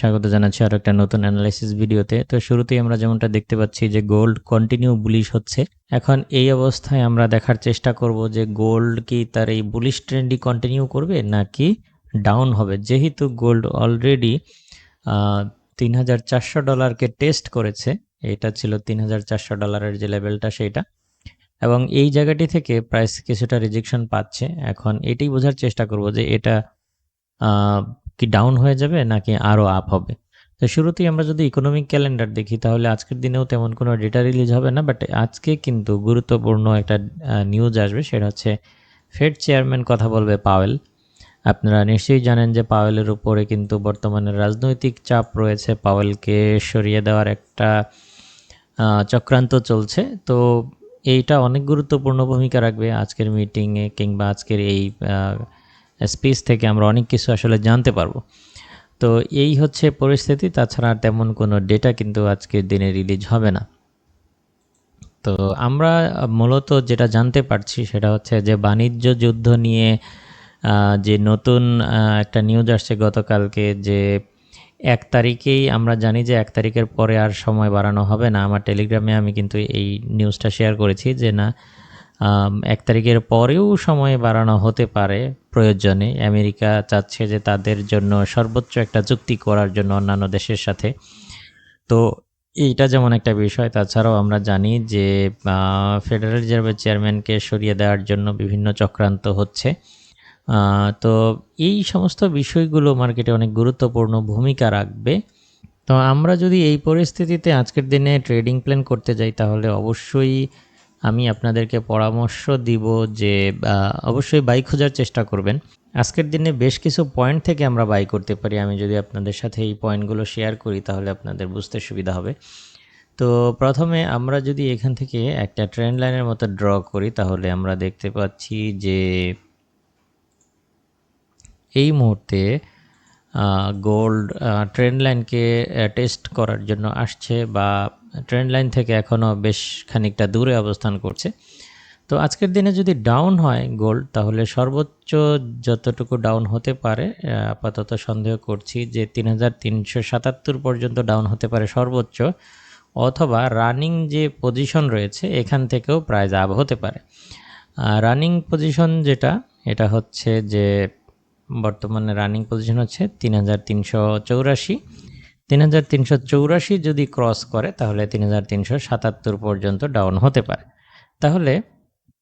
স্বাগত জানাচ্ছি আরও একটা নতুন অ্যানালাইসিস ভিডিওতে। তো শুরুতেই আমরা যেমনটা দেখতে পাচ্ছি যে গোল্ড কন্টিনিউ বুলিশ হচ্ছে। এখন এই অবস্থায় আমরা দেখার চেষ্টা করব যে গোল্ড কি তার এই বুলিশ ট্রেন্ডই কন্টিনিউ করবে নাকি ডাউন হবে। যেহেতু গোল্ড অলরেডি তিন হাজার চারশো ডলারকে টেস্ট করেছে, এটা ছিল তিন হাজার চারশো ডলারের যে লেভেলটা সেইটা। এবং এই জায়গাটি থেকে প্রাইস কিছুটা রিজেকশন পাচ্ছে। এখন এটাই বোঝার চেষ্টা করব যে এটা কি ডাউন হয়ে যাবে নাকি আরও আপ হবে? তো শুরুতেই আমরা যদি ইকোনমিক ক্যালেন্ডার দেখি, তাহলে আজকের দিনেও তেমন কোনো ডেটা রিলিজ হবে না বাট আজকে কিন্তু গুরুত্বপূর্ণ একটা নিউজ আসবে, সেটা হচ্ছে ফেড চেয়ারম্যান কথা বলবে পাওয়েল আপনারা নিশ্চয়ই জানেন যে পাওয়েলের উপরে কিন্তু বর্তমানে রাজনৈতিক চাপ রয়েছে পাওয়েলকে সরিয়ে দেওয়ার একটা চক্রান্ত চলছে। তো এইটা অনেক গুরুত্বপূর্ণ ভূমিকা রাখবে আজকের মিটিংয়ে কিংবা আজকের এই স্পিচ থেকে আমরা অনেক কিছু আসলে জানতে পারব। তো এই হচ্ছে পরিস্থিতি, তাছাড়া তেমন কোনো ডেটা কিন্তু আজকের দিনে রিলিজ হবে না। তো আমরা মূলত যেটা জানতে পারছি সেটা হচ্ছে যে বাণিজ্য যুদ্ধ নিয়ে যে নতুন একটা নিউজ আসছে গতকালকে যে এক তারিখেই, আমরা জানি যে এক তারিখের পরে আর সময় বাড়ানো হবে না। আমার টেলিগ্রামে আমি কিন্তু এই নিউজটা শেয়ার করেছি যে না এক তারিখের পরেও সময় বাড়ানো হতে পারে প্রয়োজনে। আমেরিকা চাচ্ছে যে তাদের জন্য সর্বোচ্চ একটা চুক্তি করার জন্য অন্যান্য দেশের সাথে। তো এইটা যেমন একটা বিষয়, তাছাড়াও আমরা জানি যে ফেডারেল রিজার্ভের চেয়ারম্যানকে সরিয়ে দেওয়ার জন্য বিভিন্ন চক্রান্ত হচ্ছে। তো এই সমস্ত বিষয়গুলো মার্কেটে অনেক গুরুত্বপূর্ণ ভূমিকা রাখবে। তো আমরা যদি এই পরিস্থিতিতে আজকের দিনে ট্রেডিং প্ল্যান করতে যাই, তাহলে অবশ্যই আমি আপনাদেরকে পরামর্শ দিব যে অবশ্যই বাইক খোঁজার চেষ্টা করবেন। আজকের দিনে বেশ কিছু পয়েন্ট থেকে আমরা বাই করতে পারি। আমি যদি আপনাদের সাথে এই পয়েন্টগুলো শেয়ার করি, তাহলে আপনাদের বুঝতে সুবিধা হবে। তো প্রথমে আমরা যদি এখান থেকে একটা ট্রেন্ড লাইনের মতো ড্র করি, তাহলে আমরা দেখতে পাচ্ছি যে, এই মুহূর্তে গোল্ড ট্রেন্ড লাইনকে টেস্ট করার জন্য আসছে বা ট্রেন্ড লাইন থেকে এখনও বেশ খানিকটা দূরে অবস্থান করছে। তো আজকের দিনে যদি ডাউন হয় গোল্ড তাহলে সর্বোচ্চ যতটুকু ডাউন হতে পারে আপাতত সন্দেহ করছি যে তিন হাজার তিনশো সাতাত্তর পর্যন্ত ডাউন হতে পারে সর্বোচ্চ, অথবা রানিং যে পজিশন রয়েছে, এখান থেকেও প্রায় আপ হতে পারে। রানিং পজিশন যেটা, এটা হচ্ছে যে বর্তমানে রানিং পজিশন হচ্ছে তিন হাজার তিনশো চৌরাশি। তিন হাজার তিনশো চৌরাশি যদি ক্রস করে, তাহলে তিন হাজার তিনশো সাতাত্তর পর্যন্ত ডাউন হতে পারে। তাহলে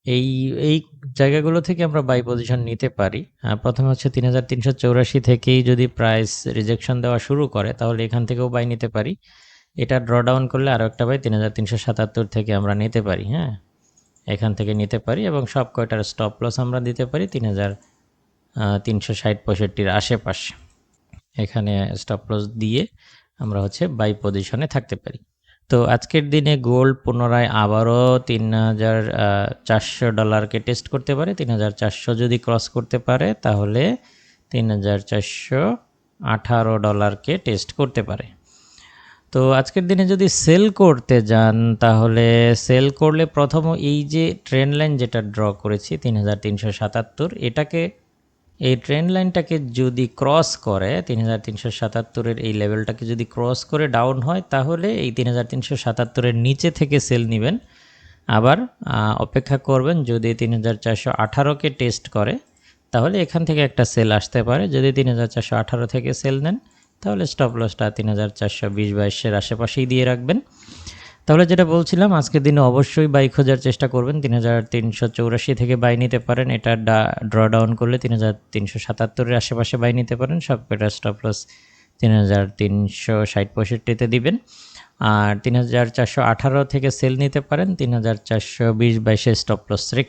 এই এই জায়গাগুলো থেকে আমরা বাই পজিশন নিতে পারি। প্রথমে হচ্ছে তিন হাজার তিনশো চৌরাশি থেকেই যদি প্রাইস রিজেকশন দেওয়া শুরু করে, তাহলে এখান থেকেও বাই নিতে পারি। এটা ড্র ডাউন করলে আরও একটা বাই তিন হাজার তিনশো সাতাত্তর থেকে আমরা নিতে পারি হ্যাঁ? এখান থেকে নিতে পারি এবং সব কয়টার স্টপ লস আমরা দিতে পারি, তিন হাজার তিনশো ষাট পঁয়ষট্টির আশেপাশে। এখানে স্টপ লস দিয়ে আমরা হচ্ছে বাই পজিশনে থাকতে পারি। তো আজকের দিনে গোল্ড পুনরায় আবারও তিন হাজার চারশো ডলারকে টেস্ট করতে পারে। তিন হাজার চারশো যদি ক্রস করতে পারে, তাহলে তিন হাজার চারশো আঠারো ডলারকে টেস্ট করতে পারে। তো আজকের দিনে যদি সেল করতে যান, তাহলে সেল করলে প্রথম এই যে ট্রেন লাইন যেটা ড্র করেছি তিন হাজার তিনশো সাতাত্তর, এটাকে এই ট্রেন লাইনটাকে যদি ক্রস করে, তিন হাজার তিনশো সাতাত্তরের এই লেভেলটাকে যদি ক্রস করে ডাউন হয়, তাহলে এই তিন হাজার তিনশো সাতাত্তরের নিচে থেকে সেল নেবেন। আবার অপেক্ষা করবেন যদি তিন হাজার চারশো আঠারোকে টেস্ট করে, তাহলে এখান থেকে একটা সেল আসতে পারে। যদি তিন হাজার চারশো আঠারো থেকে সেল নেন, তাহলে স্টপ লসটা তিন হাজার চারশো বিশ বাইশের আশেপাশেই দিয়ে রাখবেন। তাহলে যেটা বলছিলাম, আজকের দিনে অবশ্যই বাই খোঁজার চেষ্টা করবেন। তিন হাজার তিনশো চৌরাশি থেকে বাই নিতে পারেন। এটা ড্র ডাউন করলে তিন হাজার তিনশো সাতাত্তরের আশেপাশে বাই নিতে পারেন। সব কটা স্টপ লস তিন হাজার তিনশো ষাট পঁয়ষট্টিতে দিবেন। আর তিন হাজার চারশো আঠারো থেকে সেল নিতে পারেন। তিন হাজার চারশো বিশ বাইশে স্টপ লস রেখে